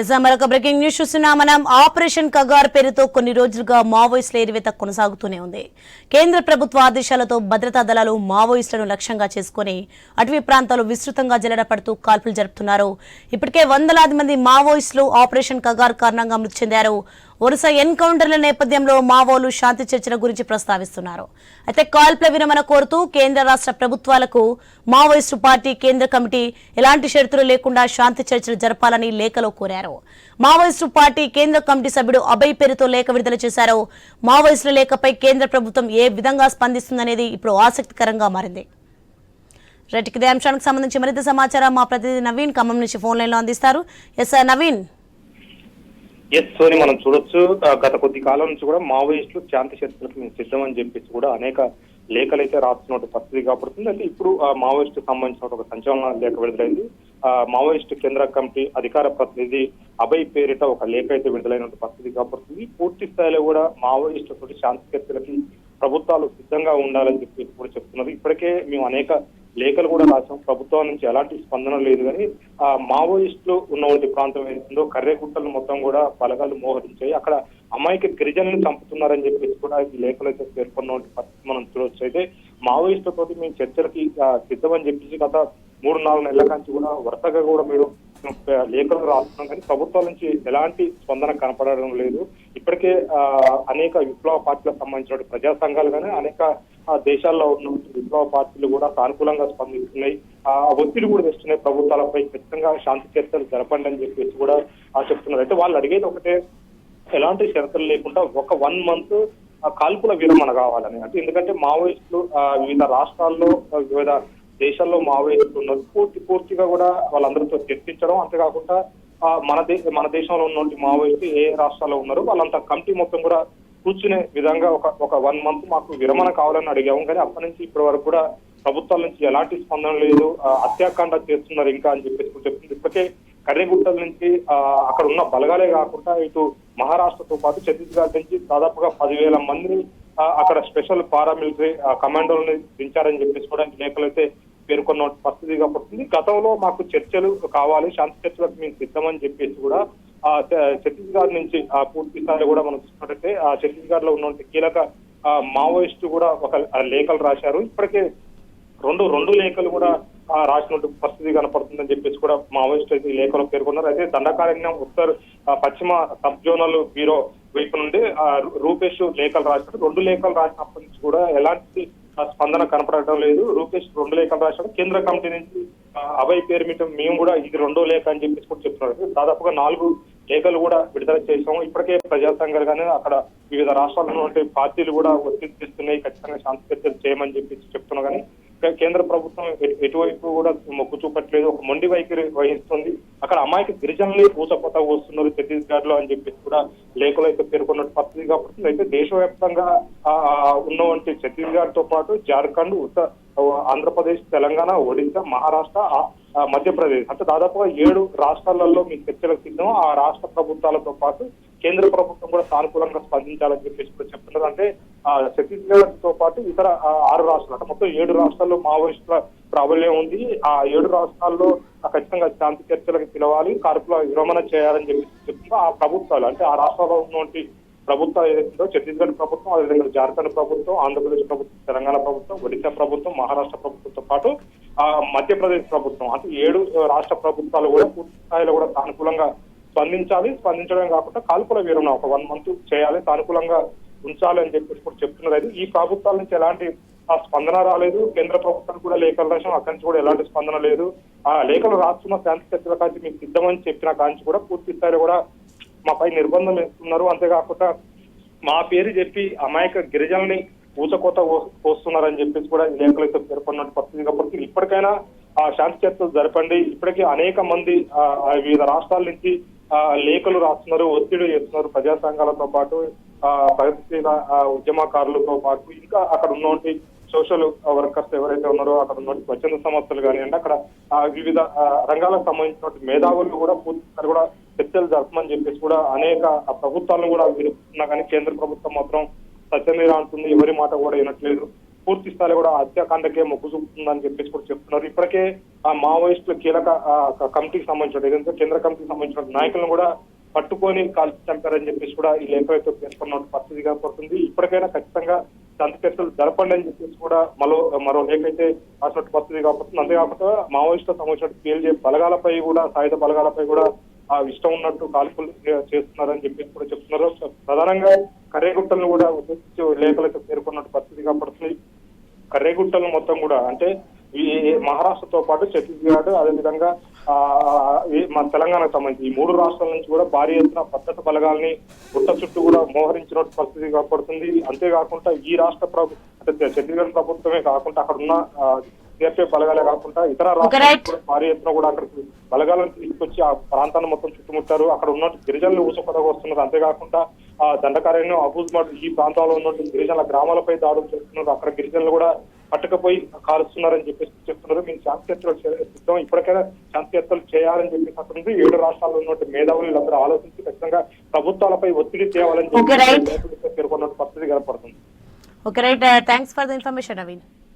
Yes మరొక breaking news చూస్తున్నా. మనం ఆపరేషన్ కగార్ పేరుతో కొన్ని రోజులుగా మావోయిస్టుల ఎరివేత కొనసాగుతూనే ఉంది. కేంద్ర ప్రభుత్వ ఆదేశాలతో భద్రతా దళాలు మావోయిస్టులను లక్ష్యంగా చేసుకుని అటవీ ప్రాంతాలు విస్తృతంగా జల్లడపడుతూ కాల్పులు జరుపుతున్నారు. ఇప్పటికే వందలాది మంది మావోయిస్టులు ఆపరేషన్ కగార్ కారణంగా మృతి చెందారు. వరుస ఎన్కౌంటర్ల నేపథ్యంలో మావోలు శాంతి చర్చల గురించి ప్రస్తావిస్తున్నారు. అయితే కాల్పుల విరమణ కోరుతూ కేంద్ర రాష్ట్ర ప్రభుత్వాలకు మావోయిస్టు పార్టీ కేంద్ర కమిటీ ఎలాంటి షరతులు లేకుండా శాంతి చర్చలు జరపాలని లేఖలో కోరారు. మావోయిస్టు పార్టీ కేంద్ర కమిటీ సభ్యుడు అభయ్ పేరుతో లేఖ విడుదల చేశారు. మావోయిస్టుల లేఖపై కేంద్ర ప్రభుత్వం ఏ విధంగా స్పందిస్తుందనేది ఇప్పుడు ఆసక్తికరంగా మారింది. రైట్ అంశానికి సంబంధించి మరింత సమాచారం మా ప్రతినిధి నవీన్ ఖమ్మం నుంచి ఫోన్ లైన్లో అందిస్తారు. ఎస్ నవీన్. ఎస్ సోని మనం చూడొచ్చు. గత కొద్ది కాలం నుంచి కూడా మావోయిస్టులు శాంతి చర్చలకు మేము సిద్ధం అని చెప్పేసి కూడా అనేక లేఖలు అయితే రాస్తున్నట్టు పరిస్థితి కాబడుతుంది. అంటే ఇప్పుడు ఆ మావోయిస్ట్ సంబంధించిన ఒక సంచలన లేఖ విడుదలైంది. ఆ మావోయిస్ట్ కేంద్ర కమిటీ అధికార ప్రతినిధి అభయ్ పేరిట ఒక లేఖ అయితే విడుదలైన పరిస్థితి కాబడుతుంది. పూర్తి స్థాయిలో కూడా మావోయిస్టులతో శాంతి చర్చలకి ప్రభుత్వాలు సిద్ధంగా ఉండాలని చెప్పేసి కూడా చెప్తున్నారు. ఇప్పటికే మేము అనేక లేఖలు కూడా రాసాం ప్రభుత్వం నుంచి ఎలాంటి స్పందన లేదు కానీ ఆ మావోయిస్టులు ఉన్నటువంటి ప్రాంతం ఏదో కర్రెగుట్టలు మొత్తం కూడా బలగాలు మోహరించాయి. అక్కడ అమాయక గిరిజనులు చంపుతున్నారని చెప్పేసి కూడా ఈ లేఖలు అయితే పేర్కొన్న పరిస్థితి మనం చూడవచ్చు అయితే మావోయిస్టులతో మేము చర్చలకి సిద్ధమని చెప్పేసి గత మూడు నాలుగు నెలల నుంచి కూడా వరుసగా కూడా మీరు లేఖలు రాస్తున్నాం కానీ ప్రభుత్వాల నుంచి ఎలాంటి స్పందన కనపడడం లేదు. ఇప్పటికే అనేక విప్లవ పార్టీలకు సంబంధించిన ప్రజా సంఘాలు కానీ అనేక దేశాల్లో ఉన్న విప్లవ పార్టీలు కూడా సానుకూలంగా స్పందిస్తున్నాయి. ఆ ఒత్తిడి కూడా తెస్తున్నాయి. ప్రభుత్వాలపై ఖచ్చితంగా శాంతి చర్చలు జరపండి అని చెప్పేసి కూడా ఆ, చెప్తున్నారు. అయితే వాళ్ళు అడిగేది ఒకటే ఎలాంటి షరతులు లేకుండా ఒక వన్ మంత్ కాల్పుల విరమణ కావాలని. అంటే ఎందుకంటే మావోయిస్టులు ఆ, వివిధ రాష్ట్రాల్లో వివిధ దేశాల్లో మావోయిస్టులు ఉన్నారు పూర్తి పూర్తిగా కూడా వాళ్ళందరితో చర్చించడం. అంతేకాకుండా ఆ, మన దే మన దేశంలో ఉన్నటువంటి మావోయిస్టు ఏ రాష్ట్రాల్లో ఉన్నారో వాళ్ళంతా కమిటీ మొత్తం కూడా కూర్చునే విధంగా ఒక ఒక వన్ మంత్ మాకు విరమణ కావాలని అడిగాము. కానీ అప్పటి నుంచి ఇప్పటి వరకు కూడా ప్రభుత్వాల నుంచి ఎలాంటి స్పందన లేదు. హత్యాకాండ చేస్తున్నారు ఇంకా అని చెప్పేసి కూడా చెప్తుంది ఇప్పటికే కర్రెగుట్టల నుంచి అక్కడ ఉన్న బలగాలే కాకుండా ఇటు మహారాష్ట్రతో పాటు ఛత్తీస్గఢ్ నుంచి దాదాపుగా పదివేల మందిని అక్కడ స్పెషల్ పారామిలిటరీ కమాండోలను దించారని చెప్పేసి కూడా లేఖలైతే పేర్కొన్న పరిస్థితి కాబడుతుంది గతంలో మాకు చర్చలు కావాలి శాంతి చర్చలకు మేము సిద్ధమని చెప్పేసి కూడా ఛత్తీస్గఢ్ నుంచి ఆ పూర్తి స్థాయిలో కూడా మనం చూసినట్టయితే ఆ ఛత్తీస్గఢ్లో ఉన్నటువంటి కీలక ఆ, మావోయిస్టు కూడా ఒక లేఖలు రాశారు. ఇప్పటికే రెండు రెండు లేఖలు కూడా ఆ, రాసినట్టు పరిస్థితి కనపడుతుందని చెప్పేసి కూడా మావోయిస్ట్ అయితే ఈ లేఖలో పేర్కొన్నారు. అయితే దండకారణ్యం ఉత్తర్ పశ్చిమ సబ్ జోనల్ బ్యూరో వైపు నుండి ఆ, రూపేష్ లేఖలు రాశారు. రెండు లేఖలు రాసినప్పటి నుంచి కూడా ఎలాంటి ఆ, స్పందన కనపడటం లేదు. రూపేష్ రెండు లేఖలు రాశారు. కేంద్ర కమిటీ నుంచి అభయ అభయ్ పేరు మేము కూడా ఇది రెండో లేఖ అని చెప్పేసి కూడా చెప్తున్నారు. దాదాపుగా నాలుగు లేఖలు కూడా విడుదల చేశాము. ఇప్పటికే ప్రజా సంఘాలు కానీ అక్కడ వివిధ రాష్ట్రాల్లో ఉన్నటువంటి పార్టీలు కూడా ఒత్తిడి తెస్తున్నాయి. ఖచ్చితంగా శాంతి చర్చలు చేయమని చెప్పేసి చెప్తున్నా కానీ కేంద్ర ప్రభుత్వం ఎటువైపు కూడా మొక్కు చూపట్లేదు. ఒక మొండి వైఖరి వహిస్తుంది. అక్కడ అమాయక గిరిజనులే పూసపోత వస్తున్నారు ఛత్తీస్గఢ్లో అని చెప్పేసి కూడా లేఖలు అయితే పేర్కొన్నట్టు పరిస్థితి కాబట్టి అయితే దేశవ్యాప్తంగా ఆ, ఉన్నటువంటి ఛత్తీస్గఢ్తో పాటు జార్ఖండ్ ఉత్తర ఆంధ్రప్రదేశ్ తెలంగాణ ఒడిశా మహారాష్ట్ర మధ్యప్రదేశ్. అంటే దాదాపుగా ఏడు రాష్ట్రాలలో మీ చర్చలకు సిద్ధం. ఆ రాష్ట్ర ప్రభుత్వాలతో పాటు కేంద్ర ప్రభుత్వం కూడా సానుకూలంగా స్పందించాలని చెప్పేసి కూడా చెప్తున్నారు. అంటే ఛత్తీస్గఢ్తో పాటు ఇతర ఆరు రాష్ట్రాలు. అంటే మొత్తం ఏడు రాష్ట్రాల్లో మావోయిస్టుల ప్రాబల్యం ఉంది. ఆ ఏడు రాష్ట్రాల్లో ఖచ్చితంగా శాంతి చర్చలకు పిలవాలి కార్పుల విరమణ చేయాలని చెప్పి చెప్తున్నారు. ఆ ప్రభుత్వాలు అంటే ఆ రాష్ట్రాల్లో ఉన్నటువంటి ప్రభుత్వం ఏదైతుందో ఛత్తీస్గఢ్ ప్రభుత్వం అదేవిధంగా జార్ఖండ్ ప్రభుత్వం ఆంధ్రప్రదేశ్ ప్రభుత్వం తెలంగాణ ప్రభుత్వం ఒడిశా ప్రభుత్వం మహారాష్ట్ర ప్రభుత్వంతో పాటు ఆ మధ్యప్రదేశ్ ప్రభుత్వం. అంటే ఏడు రాష్ట్ర ప్రభుత్వాలు కూడా పూర్తి స్థాయిలో కూడా సానుకూలంగా స్పందించాలి. స్పందించడం కాకుండా కాల్పుల విరమణ ఒక వన్ మంత్ చేయాలి. సానుకూలంగా ఉంచాలి అని చెప్పేసి కూడా చెప్తున్నారు. అయితే ఈ ప్రభుత్వాల నుంచి ఎలాంటి ఆ స్పందన రాలేదు. కేంద్ర ప్రభుత్వం కూడా లేఖలు రాసాం అక్కడి నుంచి కూడా ఎలాంటి స్పందన లేదు. ఆ లేఖలు రాస్తున్న శాంతి చర్చల కాంచి మీకు సిద్ధమని చెప్పిన కాంచి కూడా పూర్తి స్థాయిలో కూడా మాపై నిర్బంధం ఇస్తున్నారు అంతేకాకుండా మా పేరు చెప్పి అమాయక గిరిజనుల్ని ఊచకోత పోస్తున్నారని చెప్పేసి కూడా లేఖలు అయితే పేర్కొన్నట్టు పరిస్థితి. కాబట్టి ఇప్పటికైనా ఆ శాంతి చర్చలు జరపండి. ఇప్పటికీ అనేక మంది ఆ, వివిధ రాష్ట్రాల నుంచి ఆ, లేఖలు రాస్తున్నారు ఒత్తిడి చేస్తున్నారు. ప్రజా సంఘాలతో పాటు ఆ, ప్రగతిశీల ఆ, ఉద్యమకారులతో పాటు ఇంకా అక్కడ ఉన్నటువంటి సోషల్ వర్కర్స్ ఎవరైతే ఉన్నారో అక్కడ ఉన్నటువంటి స్వచ్ఛంద సంస్థలు కానివ్వండి అక్కడ వివిధ రంగాలకు సంబంధించినటువంటి మేధావులు కూడా పూర్తి కూడా చర్చలు జరపమని చెప్పేసి కూడా అనేక ప్రభుత్వాలను కూడా విడుతున్నా కానీ కేంద్ర ప్రభుత్వం మాత్రం సత్యమేర అంటుంది ఎవరి మాట కూడా వినట్లేదు. పూర్తి స్థాయిలో కూడా హత్యాకాండకే మొగ్గు చూపుతుందని చెప్పేసి కూడా చెప్తున్నారు. ఇప్పటికే ఆ మావోయిస్టుల కీలక క- కమిటీకి సంబంధించిన ఏదైతే కేంద్ర కమిటీకి సంబంధించిన నాయకులను కూడా పట్టుకొని కాల్చి చంపారని చెప్పేసి కూడా ఈ లేఖలతో పేర్కొన్న పరిస్థితి కనపడుతుంది ఇప్పటికైనా ఖచ్చితంగా దంత చర్చలు జరపండి అని చెప్పేసి కూడా మరో మరో లేఖ అయితే రాసినట్టు పరిస్థితి కనపడుతుంది అంతేకాకుండా మావోయిస్టులకు సంబంధించిన పీఎల్జే బలగాలపై కూడా సాయుధ బలగాలపై కూడా ఆ ఇష్టం ఉన్నట్టు కాల్పులు చేస్తున్నారని చెప్పేసి కూడా చెప్తున్నారు. ప్రధానంగా కర్రేగుట్టలను కూడా ఉద్దేశించి లేఖలతో పేర్కొన్నట్టు పరిస్థితి కనపడుతుంది కర్రేగుట్టలు మొత్తం కూడా అంటే ఈ మహారాష్ట్రతో పాటు ఛత్తీస్గఢ్ అదేవిధంగా ఆ, మన తెలంగాణకు సంబంధించి ఈ మూడు రాష్ట్రాల నుంచి కూడా భారీ ఎత్తున భద్రత బలగాల్ని గుట్ట చుట్టూ కూడా మోహరించినట్టు పరిస్థితి కనపడుతుంది అంతేకాకుండా ఈ రాష్ట్ర ప్రభుత్వం అంటే ఛత్తీస్గఢ్ ప్రభుత్వమే కాకుండా అక్కడ ఉన్న సిఆర్పీఎఫ్ బలగాలే కాకుండా ఇతర రాష్ట్రాలు భారీ ఎత్తున కూడా అక్కడికి బలగాలను తీసుకొచ్చి ఆ ప్రాంతాన్ని మొత్తం చుట్టుముట్టారు. అక్కడ ఉన్న గిరిజనులు ఊసపదగా వస్తున్నారు. అంతేకాకుండా ఆ దండకారణ్యం అబూజ్మడ్ ఈ ప్రాంతాల్లో ఉన్నటువంటి గిరిజనుల గ్రామాలపై దాడులు చేస్తున్నారు. అక్కడ గిరిజనులు కూడా పట్టుకపోయి కాలుస్తున్నారని చెప్పేసి చెప్తున్నారు. మేము శాంతి చర్చలు చే- సిద్ధం ఇప్పటికైనా శాంతి చర్చలు చేయాలని చెప్పేసి అక్కడ ఉంది ఏడు రాష్ట్రాల్లో ఉన్నటువంటి మేధావులు వీళ్ళందరూ ఆలోచించి ఖచ్చితంగా ప్రభుత్వాలపై ఒత్తిడి తేవాలని right. చెప్పి పేర్కొన్నట్టు పరిస్థితి కనపడుతుంది. Okay right thanks for the information Naveen